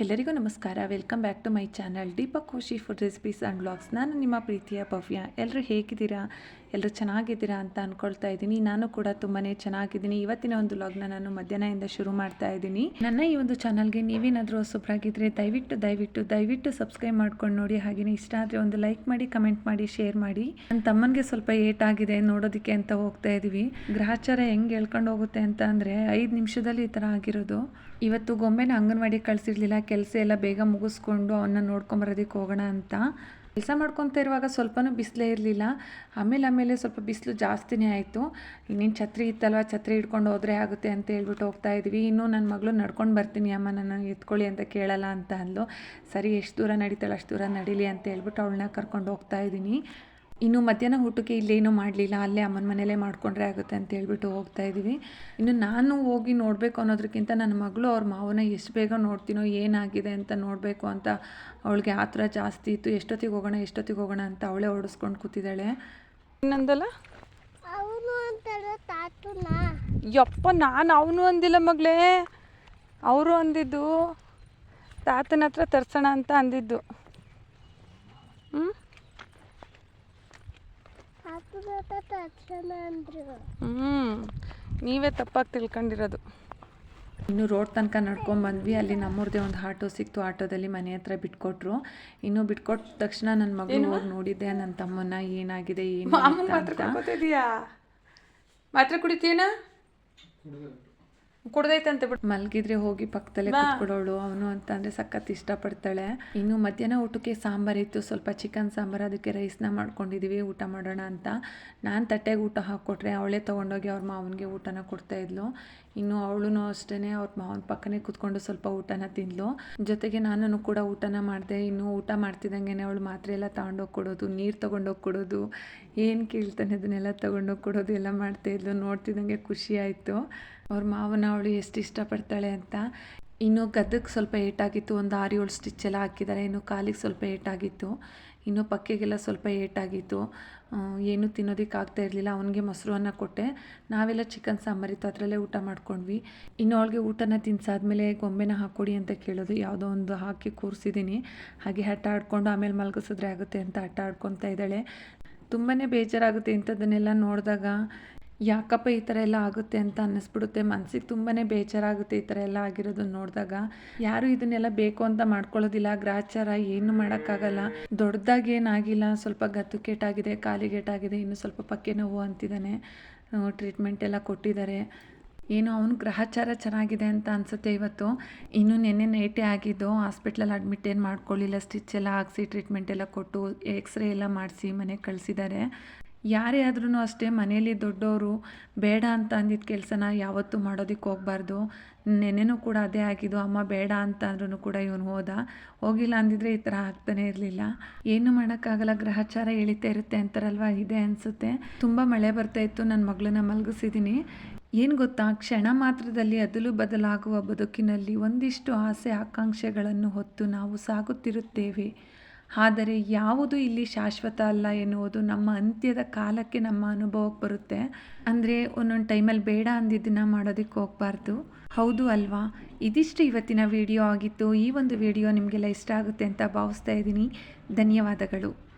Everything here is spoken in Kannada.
ಎಲ್ಲರಿಗೂ ನಮಸ್ಕಾರ. Welcome back to my channel Deepak Khushi food recipes and blogs ನಾನು ನಿಮ್ಮ ಪ್ರೀತಿಯ ಭವ್ಯ. ಎಲ್ಲರೂ ಹೇಗಿದ್ದೀರಾ? ಎಲ್ಲರೂ ಚೆನ್ನಾಗಿದ್ದೀರಾ ಅಂತ ಅಂದ್ಕೊಳ್ತಾ ಇದ್ದೀನಿ. ನಾನು ಕೂಡ ತುಂಬಾ ಚೆನ್ನಾಗಿದ್ದೀನಿ. ಇವತ್ತಿನ ಒಂದು ಲಾಗ್ನ ನಾನು ಮಧ್ಯಾಹ್ನದಿಂದ ಶುರು ಮಾಡ್ತಾ ಇದ್ದೀನಿ. ನನ್ನ ಈ ಒಂದು ಚಾನಲ್ಗೆ ನೀವೇನಾದರೂ ಹೊಸಬ್ರಾಗಿದ್ದರೆ ದಯವಿಟ್ಟು ದಯವಿಟ್ಟು ದಯವಿಟ್ಟು ಸಬ್ಸ್ಕ್ರೈಬ್ ಮಾಡ್ಕೊಂಡು ನೋಡಿ. ಹಾಗೆಯೇ ಇಷ್ಟ ಆದರೆ ಒಂದು ಲೈಕ್ ಮಾಡಿ ಕಮೆಂಟ್ ಮಾಡಿ ಶೇರ್ ಮಾಡಿ. ನನ್ನ ತಮ್ಮನಿಗೆ ಸ್ವಲ್ಪ ಏಟ್ ಆಗಿದೆ ನೋಡೋದಕ್ಕೆ ಅಂತ ಹೋಗ್ತಾ ಇದ್ದೀವಿ ಗ್ರಹಚಾರ ಹೆಂಗೆ ಹೇಳ್ಕೊಂಡು ಹೋಗುತ್ತೆ ಅಂತ ಅಂದರೆ ಐದು ನಿಮಿಷದಲ್ಲಿ ಈ ಥರ ಆಗಿರೋದು. ಇವತ್ತು ಗೊಂಬೆನ ಅಂಗನವಾಡಿ ಕಳಿಸಿರ್ಲಿಲ್ಲ. ಕೆಲಸ ಎಲ್ಲ ಬೇಗ ಮುಗಿಸ್ಕೊಂಡು ಅವನ್ನ ನೋಡ್ಕೊಂಬರೋದಕ್ಕೆ ಹೋಗೋಣ ಅಂತ. ಕೆಲಸ ಮಾಡ್ಕೊತಾ ಇರುವಾಗ ಸ್ವಲ್ಪನೂ ಬಿಸಿಲೇ ಇರಲಿಲ್ಲ. ಆಮೇಲೆ ಆಮೇಲೆ ಸ್ವಲ್ಪ ಬಿಸಿಲು ಜಾಸ್ತಿನೇ ಆಯಿತು. ಇನ್ನೇನು ಛತ್ರಿ ಇತ್ತಲ್ವ? ಛತ್ರಿ ಹಿಡ್ಕೊಂಡು ಹೋದರೆ ಆಗುತ್ತೆ ಅಂತ ಹೇಳ್ಬಿಟ್ಟು ಹೋಗ್ತಾ ಇದ್ವಿ. ಇನ್ನೂ ನನ್ನ ಮಗಳು ನಡ್ಕೊಂಡು ಬರ್ತೀನಿ, ಅಮ್ಮ ನನ್ನ ಎತ್ಕೊಳ್ಳಿ ಅಂತ ಕೇಳಲ್ಲ ಅಂತ ಅಂದ್ಲು. ಸರಿ, ಎಷ್ಟು ದೂರ ನಡೀತಾಳೆ ಅಷ್ಟು ದೂರ ನಡೀಲಿ ಅಂತ ಹೇಳ್ಬಿಟ್ಟು ಅವಳನ್ನ ಕರ್ಕೊಂಡು ಹೋಗ್ತಾ ಇದ್ದೀನಿ. ಇನ್ನು ಮಧ್ಯಾಹ್ನ ಊಟಕ್ಕೆ ಇಲ್ಲೇನೂ ಮಾಡಲಿಲ್ಲ ಅಲ್ಲೇ ಅಮ್ಮನ ಮನೇಲೇ ಮಾಡ್ಕೊಂಡ್ರೆ ಆಗುತ್ತೆ ಅಂತ ಹೇಳ್ಬಿಟ್ಟು ಹೋಗ್ತಾ ಇದ್ದೀವಿ. ಇನ್ನು ನಾನು ಹೋಗಿ ನೋಡಬೇಕು ಅನ್ನೋದಕ್ಕಿಂತ ನನ್ನ ಮಗಳು ಅವ್ರ ಮಾವನ ಎಷ್ಟು ಬೇಗ ನೋಡ್ತೀನೋ ಏನಾಗಿದೆ ಅಂತ ನೋಡಬೇಕು ಅಂತ ಅವಳಿಗೆ ಆ ಥರ ಜಾಸ್ತಿ ಇತ್ತು. ಎಷ್ಟೊತ್ತಿಗೆ ಹೋಗೋಣ ಎಷ್ಟೊತ್ತಿಗೆ ಹೋಗೋಣ ಅಂತ ಅವಳೇ ಓಡಿಸ್ಕೊಂಡು ಕೂತಿದ್ದಾಳೆ. ಇನ್ನೊಂದಲ್ಲ? ಯಪ್ಪ ನಾನು ಅವನು ಅಂದಿಲ್ಲ ಮಗಳೇ. ಅವರು ಅಂದಿದ್ದು ತಾತನ ಹತ್ರ ತರ್ಸೋಣ ಅಂತ ಅಂದಿದ್ದು. ನೀವೇ ತಪ್ಪಾಗಿ ತಿಳ್ಕೊಂಡಿರೋದು. ಇನ್ನು ರೋಡ್ ತನಕ ನಡ್ಕೊಂಡು ಬಂದ್ವಿ. ಅಲ್ಲಿ ನಮ್ಮೂರ್ದೇ ಒಂದು ಆಟೋ ಸಿಕ್ತು. ಆಟೋದಲ್ಲಿ ಮನೆ ಹತ್ರ ಬಿಟ್ಕೊಟ್ರು. ಇನ್ನು ಬಿಟ್ಕೊಟ್ಟ ತಕ್ಷಣ ನನ್ನ ಮಗನ ಹೋಗಿ ನೋಡಿದ್ದೆ. ನನ್ನ ತಮ್ಮನ ಏನಾಗಿದೆ ಏನು ಮಾತ್ರ ಕುಡಿತೀಯನಾ ಅಂತ ಬಿಟ್ಟು ಮಲಗಿದ್ರೆ ಹೋಗಿ ಪಕ್ಕದಲ್ಲೇ ಕುತ್ಕೊಡೋಳು ಅವನು ಅಂತ ಅಂದರೆ ಸಖತ್ ಇಷ್ಟಪಡ್ತಾಳೆ. ಇನ್ನು ಮಧ್ಯಾಹ್ನ ಊಟಕ್ಕೆ ಸಾಂಬಾರ್ ಇತ್ತು ಸ್ವಲ್ಪ ಚಿಕನ್ ಸಾಂಬಾರ್ ಅದಕ್ಕೆ ರೈಸ್ನ ಮಾಡ್ಕೊಂಡಿದ್ದೀವಿ ಊಟ ಮಾಡೋಣ ಅಂತ. ನಾನು ತಟ್ಟೆಗೆ ಊಟ ಹಾಕ್ಕೊಟ್ರೆ ಅವಳೇ ತೊಗೊಂಡೋಗಿ ಅವ್ರ ಮಾವನಿಗೆ ಊಟನ ಕೊಡ್ತಾ ಇದ್ಲು. ಇನ್ನು ಅವಳು ಅಷ್ಟೇ ಅವ್ರ ಮಾವನ ಪಕ್ಕನೇ ಕೂತ್ಕೊಂಡು ಸ್ವಲ್ಪ ಊಟನ ತಿಂದ್ಲು. ಜೊತೆಗೆ ನಾನು ಕೂಡ ಊಟನ ಮಾಡಿದೆ. ಇನ್ನು ಊಟ ಮಾಡ್ತಿದ್ದಂಗೆ ಅವಳು ಮಾತ್ರೆ ಎಲ್ಲ ತಗೊಂಡೋಗಿ ಕೊಡೋದು ನೀರು ತಗೊಂಡೋಗಿ ಕೊಡೋದು ಏನು ಕೇಳ್ತಾನೆ ಅದನ್ನೆಲ್ಲ ತೊಗೊಂಡೋಗಿ ಕೊಡೋದು ಎಲ್ಲ ಮಾಡ್ತಾಯಿದ್ಲು ನೋಡ್ತಿದ್ದಂಗೆ ಖುಷಿ ಆಯಿತು. ಅವ್ರ ಮಾವನ ಅವಳು ಎಷ್ಟು ಇಷ್ಟಪಡ್ತಾಳೆ ಅಂತ. ಇನ್ನು ಗದ್ದಕ್ಕೆ ಸ್ವಲ್ಪ ಏಟಾಗಿತ್ತು, ಒಂದು ಆರು ಏಳು ಸ್ಟಿಚ್ ಎಲ್ಲ ಹಾಕಿದ್ದಾರೆ ಇನ್ನು ಕಾಲಿಗೆ ಸ್ವಲ್ಪ ಏಟಾಗಿತ್ತು. ಇನ್ನು ಪಕ್ಕೆಗೆಲ್ಲ ಸ್ವಲ್ಪ ಏಟಾಗಿತ್ತು. ಏನು ತಿನ್ನೋದಕ್ಕೆ ಆಗ್ತಾ ಇರಲಿಲ್ಲ, ಅವನಿಗೆ ಮೊಸರು ಅನ್ನ ಕೊಟ್ಟೆ. ನಾವೆಲ್ಲ ಚಿಕನ್ ಸಾಂಬಾರಿತ್ತು ಅದರಲ್ಲೇ ಊಟ ಮಾಡ್ಕೊಂಡ್ವಿ. ಇನ್ನು ಅವಳಿಗೆ ಊಟನ ತಿನ್ಸಾದ್ಮೇಲೆ ಗೊಂಬೆನ ಹಾಕ್ಕೊಡಿ ಅಂತ ಕೇಳೋದು, ಯಾವುದೋ ಒಂದು ಹಾಕಿ ಕೂರಿಸಿದ್ದೀನಿ ಹಾಗೆ ಹಠ ಆಡ್ಕೊಂಡು ಆಮೇಲೆ ಮಲಗಿಸಿದ್ರೆ ಆಗುತ್ತೆ ಅಂತ ಹಠ ಆಡ್ಕೊತಾ ಇದ್ದಾಳೆ. ತುಂಬಾ ಬೇಜಾರಾಗುತ್ತೆ ಇಂಥದ್ದನ್ನೆಲ್ಲ ನೋಡಿದಾಗ. ಯಾಕಪ್ಪ ಈ ಥರ ಎಲ್ಲ ಆಗುತ್ತೆ ಅಂತ ಅನ್ನಿಸ್ಬಿಡುತ್ತೆ. ಮನ್ಸಿಗೆ ತುಂಬಾ ಬೇಜಾರಾಗುತ್ತೆ ಈ ಥರ ಎಲ್ಲ ಆಗಿರೋದನ್ನ ನೋಡಿದಾಗ. ಯಾರು ಇದನ್ನೆಲ್ಲ ಬೇಕು ಅಂತ ಮಾಡ್ಕೊಳ್ಳೋದಿಲ್ಲ. ಗ್ರಾಚಾರ ಏನು ಮಾಡೋಕ್ಕಾಗಲ್ಲ. ದೊಡ್ಡದಾಗಿ ಏನಾಗಿಲ್ಲ. ಸ್ವಲ್ಪ ಗತ್ತುಕೇಟಾಗಿದೆ ಕಾಲಿಗೇಟಾಗಿದೆ ಇನ್ನು ಸ್ವಲ್ಪ ಪಕ್ಕೆ ನೋವು ಅಂತಿದ್ದಾನೆ. ಟ್ರೀಟ್ಮೆಂಟ್ ಎಲ್ಲ ಕೊಟ್ಟಿದ್ದಾರೆ. ಏನೋ ಅವನು ಗ್ರಹಚಾರ ಚೆನ್ನಾಗಿದೆ ಅಂತ ಅನಿಸುತ್ತೆ ಇವತ್ತು. ಇನ್ನು ನೆನ್ನೆ ನೈಟೇ ಆಗಿದ್ದು ಹಾಸ್ಪಿಟ್ಲಲ್ಲಿ ಅಡ್ಮಿಟ್ ಏನು ಮಾಡ್ಕೊಳ್ಳಿಲ್ಲ. ಸ್ಟಿಚ್ ಎಲ್ಲ ಹಾಕ್ಸಿ, ಟ್ರೀಟ್ಮೆಂಟ್ ಎಲ್ಲ ಕೊಟ್ಟು ಎಕ್ಸ್ರೇ ಎಲ್ಲ ಮಾಡಿಸಿ ಮನೆಗೆ ಕಳಿಸಿದ್ದಾರೆ. ಯಾರೇ ಆದ್ರೂ ಅಷ್ಟೇ ಮನೆಯಲ್ಲಿ ದೊಡ್ಡವರು ಬೇಡ ಅಂತ ಅಂದಿದ್ದ ಕೆಲಸನ ಯಾವತ್ತೂ ಮಾಡೋದಕ್ಕೆ ಹೋಗಬಾರ್ದು. ನೆನೆನೂ ಕೂಡ ಅದೇ ಆಗಿದ್ದು, ಅಮ್ಮ ಬೇಡ ಅಂತ ಅಂದ್ರೂ ಕೂಡ ಇವನು ಹೋದ. ಹೋಗಿಲ್ಲ ಅಂದಿದ್ರೆ ಈ ಥರ ಆಗ್ತಾನೆ ಇರಲಿಲ್ಲ. ಏನು ಮಾಡೋಕ್ಕಾಗಲ್ಲ, ಗ್ರಹಚಾರ ಇಳಿತಾ ಇರುತ್ತೆ ಅಂತಾರಲ್ವ? ಇದೆ ಅನಿಸುತ್ತೆ. ತುಂಬ ಮಳೆ ಬರ್ತಾ ಇತ್ತು ನನ್ನ ಮಗಳನ್ನ ಮಲಗಿಸಿದ್ದೀನಿ ಏನು ಗೊತ್ತಾ? ಕ್ಷಣ ಮಾತ್ರದಲ್ಲಿ ಅದಲು ಬದಲಾಗುವ ಬದುಕಿನಲ್ಲಿ ಒಂದಿಷ್ಟು ಆಸೆ ಆಕಾಂಕ್ಷೆಗಳನ್ನು ಹೊತ್ತು ನಾವು ಸಾಗುತ್ತಿರುತ್ತೇವೆ. ಆದರೆ ಯಾವುದು ಇಲ್ಲಿ ಶಾಶ್ವತ ಅಲ್ಲ ಎನ್ನುವುದು ನಮ್ಮ ಅಂತ್ಯದ ಕಾಲಕ್ಕೆ ನಮ್ಮ ಅನುಭವಕ್ಕೆ ಬರುತ್ತೆ. ಅಂದರೆ ಒಂದೊಂದು ಟೈಮಲ್ಲಿ ಬೇಡ ಅಂದಿದ್ದನ್ನು ಮಾಡೋದಕ್ಕೆ ಹೋಗಬಾರ್ದು. ಹೌದು ಅಲ್ವಾ? ಇದಿಷ್ಟು ಇವತ್ತಿನ ವಿಡಿಯೋ ಆಗಿತ್ತು. ಈ ಒಂದು ವಿಡಿಯೋ ನಿಮಗೆಲ್ಲ ಇಷ್ಟ ಆಗುತ್ತೆ ಅಂತ ಭಾವಿಸ್ತಾ ಇದ್ದೀನಿ. ಧನ್ಯವಾದಗಳು.